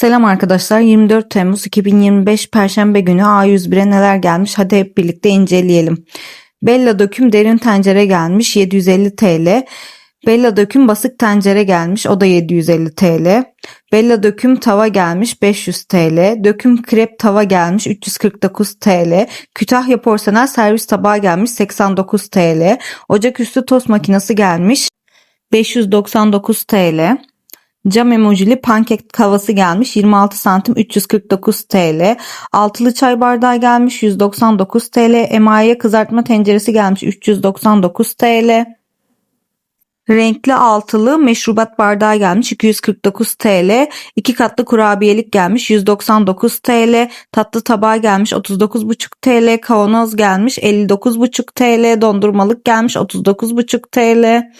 Selam arkadaşlar 24 Temmuz 2025 Perşembe günü A101'e neler gelmiş hadi hep birlikte inceleyelim. Bella Döküm derin tencere gelmiş 750 TL. Bella Döküm basık tencere gelmiş o da 750 TL. Bella Döküm tava gelmiş 500 TL. Döküm krep tava gelmiş 349 TL. Kütahya porselen servis tabağı gelmiş 89 TL. Ocaküstü tost makinesi gelmiş 599 TL. Cam emojili pankek kavası gelmiş 26 santim 349 TL. Altılı çay bardağı gelmiş 199 TL. Emaye kızartma tenceresi gelmiş 399 TL. Renkli altılı meşrubat bardağı gelmiş 249 TL. İki katlı kurabiyelik gelmiş 199 TL. Tatlı tabağı gelmiş 39,5 TL. Kavanoz gelmiş 59,5 TL. Dondurmalık gelmiş 39,5 TL.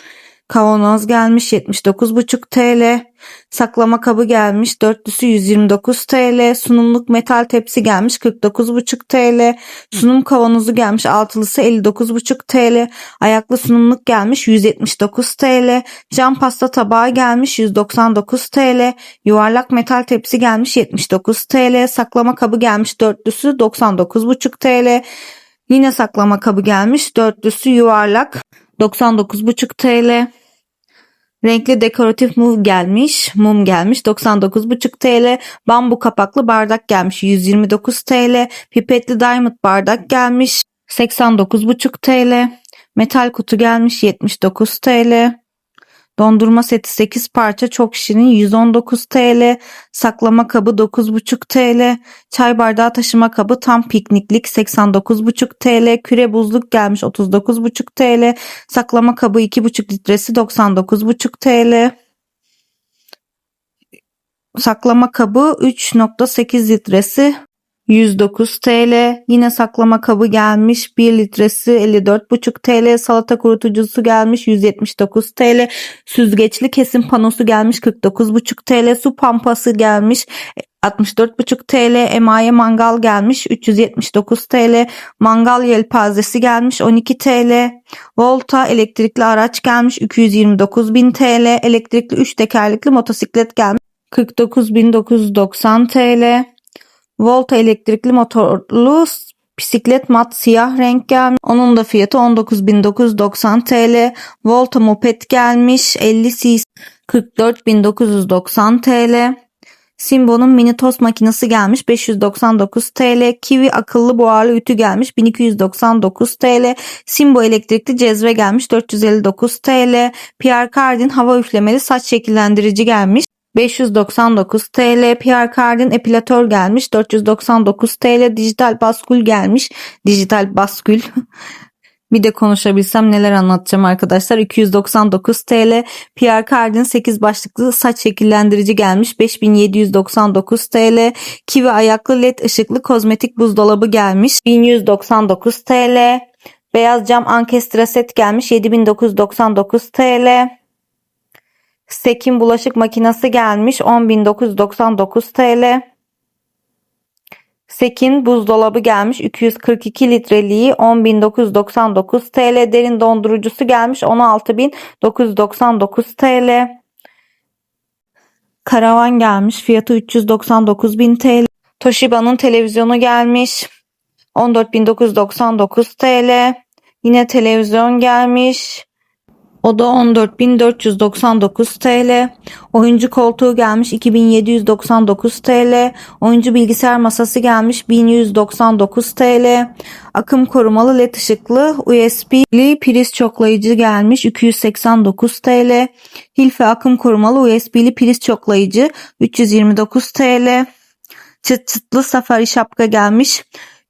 Kavanoz gelmiş 79,5 TL. Saklama kabı gelmiş dörtlüsü 129 TL. Sunumluk metal tepsi gelmiş 49,5 TL. Sunum kavanozu gelmiş altılısı 59,5 TL. Ayaklı sunumluk gelmiş 179 TL. Cam pasta tabağı gelmiş 199 TL. Yuvarlak metal tepsi gelmiş 79 TL. Saklama kabı gelmiş dörtlüsü 99,5 TL. Yine saklama kabı gelmiş dörtlüsü yuvarlak 99,5 TL. Renkli dekoratif mum gelmiş. Mum gelmiş 99,5 TL. Bambu kapaklı bardak gelmiş 129 TL. Pipetli diamond bardak gelmiş 89,5 TL. Metal kutu gelmiş 79 TL. Dondurma seti 8 parça çok şirin 119 TL. Saklama kabı 9,5 TL. Çay bardağı taşıma kabı tam pikniklik 89,5 TL. Küre buzluk gelmiş 39,5 TL. Saklama kabı 2,5 litresi 99,5 TL. Saklama kabı 3.8 litresi 109 TL. Yine saklama kabı gelmiş 1 litresi 54,5 TL. Salata kurutucusu gelmiş 179 TL. Süzgeçli kesim panosu gelmiş 49,5 TL. Su pampası gelmiş 64,5 TL. Emaye mangal gelmiş 379 TL. Mangal yelpazesi gelmiş 12 TL. Volta elektrikli araç gelmiş 229 bin TL. Elektrikli 3 tekerlekli motosiklet gelmiş 49.990 TL. Volta elektrikli motorlu bisiklet mat siyah renk gelmiş. Onun da fiyatı 19.990 TL. Volta moped gelmiş 50 cc 44.990 TL. Simbo'nun mini tost makinesi gelmiş 599 TL. Kiwi akıllı buharlı ütü gelmiş 1299 TL. Simbo elektrikli cezve gelmiş 459 TL. Pierre Cardin hava üflemeli saç şekillendirici gelmiş 599 TL. Pierre Cardin epilatör gelmiş 499 TL. Dijital baskül gelmiş. Dijital baskül. Bir de konuşabilsem neler anlatacağım arkadaşlar. 299 TL. Pierre Cardin 8 başlıklı saç şekillendirici gelmiş. 5799 TL. Kiwi ayaklı led ışıklı kozmetik buzdolabı gelmiş. 1199 TL. Beyaz cam ankestra set gelmiş. 7999 TL. Sekin bulaşık makinesi gelmiş 10.999 TL. Sekin buzdolabı gelmiş 242 litreliği 10.999 TL. Derin dondurucusu gelmiş 16.999 TL. Karavan gelmiş fiyatı 399.000 TL. Toshiba'nın televizyonu gelmiş 14.999 TL. Yine televizyon gelmiş o da 14.499 TL. Oyuncu koltuğu gelmiş 2799 TL. Oyuncu bilgisayar masası gelmiş 1199 TL. Akım korumalı led ışıklı USB'li priz çoklayıcı gelmiş 289 TL. Hilfe akım korumalı USB'li priz çoklayıcı 329 TL. Çıt çıtlı safari şapka gelmiş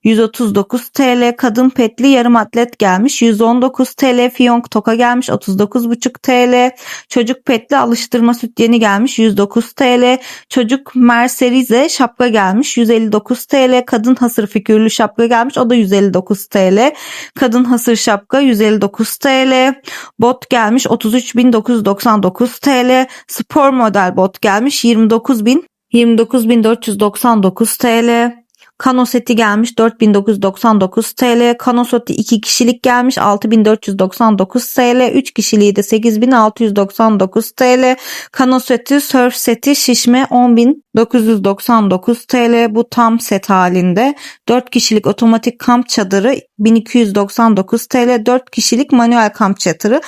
139 TL kadın petli yarım atlet gelmiş. 119 TL fiyonk toka gelmiş. 39,5 TL çocuk petli alıştırma süt yeni gelmiş. 109 TL çocuk merserize şapka gelmiş. 159 TL kadın hasır figürlü şapka gelmiş. O da 159 TL kadın hasır şapka 159 TL bot gelmiş. 33.999 TL spor model bot gelmiş. 29.000 29.499 TL Kano seti gelmiş 4999 TL. Kano seti 2 kişilik gelmiş 6499 TL. 3 kişiliği de 8699 TL. Kano seti surf seti şişme 10999 TL. Bu tam set halinde. 4 kişilik otomatik kamp çadırı 1299 TL. 4 kişilik manuel kamp çadırı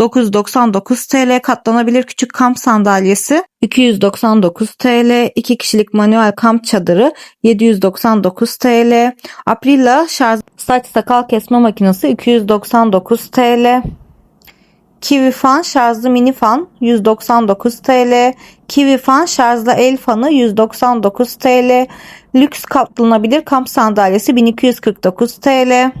999 TL. Katlanabilir küçük kamp sandalyesi 299 TL. 2 kişilik manuel kamp çadırı 799 TL. Aprila şarj saç sakal kesme makinesi 299 TL. Kiwi fan şarjlı mini fan 199 TL. Kiwi fan şarjlı el fanı 199 TL. Lüks katlanabilir kamp sandalyesi 1249 TL.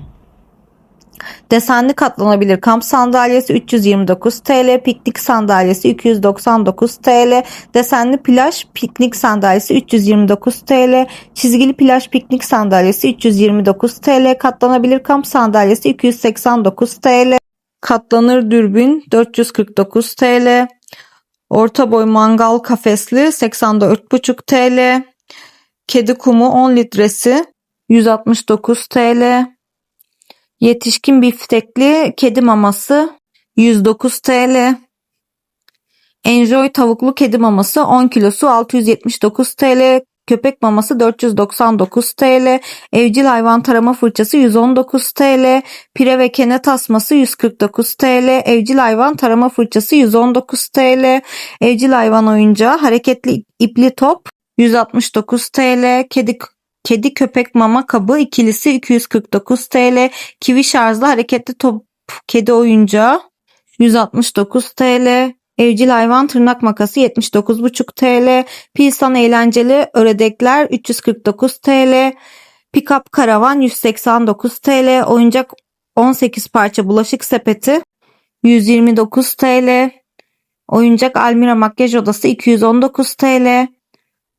Desenli katlanabilir kamp sandalyesi 329 TL, piknik sandalyesi 299 TL, desenli plaj piknik sandalyesi 329 TL, çizgili plaj piknik sandalyesi 329 TL, katlanabilir kamp sandalyesi 289 TL, katlanır dürbün 449 TL, orta boy mangal kafesli 84,5 TL, kedi kumu 10 litresi 169 TL, Yetişkin biftekli kedi maması 109 TL. Enjoy tavuklu kedi maması 10 kilosu 679 TL. Köpek maması 499 TL. Evcil hayvan tarama fırçası 119 TL. Pire ve kene tasması 149 TL. Evcil hayvan tarama fırçası 119 TL. Evcil hayvan oyuncağı hareketli ipli top 169 TL. Kedi Kedi köpek mama kabı ikilisi 249 TL. Kivi şarjlı hareketli top kedi oyuncağı 169 TL. Evcil hayvan tırnak makası 79,5 TL. Pilsan eğlenceli öredekler 349 TL. Pickup karavan 189 TL. Oyuncak 18 parça bulaşık sepeti 129 TL. Oyuncak Almira makyaj odası 219 TL.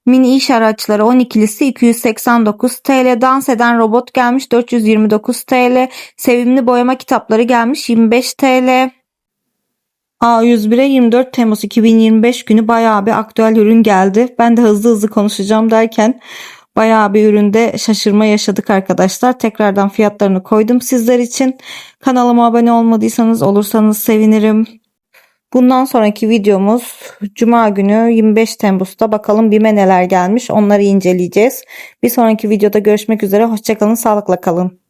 Mini iş araçları 12'lisi 289 TL. Dans eden robot gelmiş 429 TL. Sevimli boyama kitapları gelmiş 25 TL. A101'e 24 Temmuz 2025 günü bayağı bir aktüel ürün geldi. Ben de hızlı hızlı konuşacağım derken bayağı bir üründe şaşırma yaşadık arkadaşlar. Tekrardan fiyatlarını koydum sizler için. Kanalıma abone olmadıysanız olursanız sevinirim. Bundan sonraki videomuz Cuma günü 25 Temmuz'da bakalım BİM'e neler gelmiş onları inceleyeceğiz. Bir sonraki videoda görüşmek üzere. Hoşçakalın, sağlıkla kalın.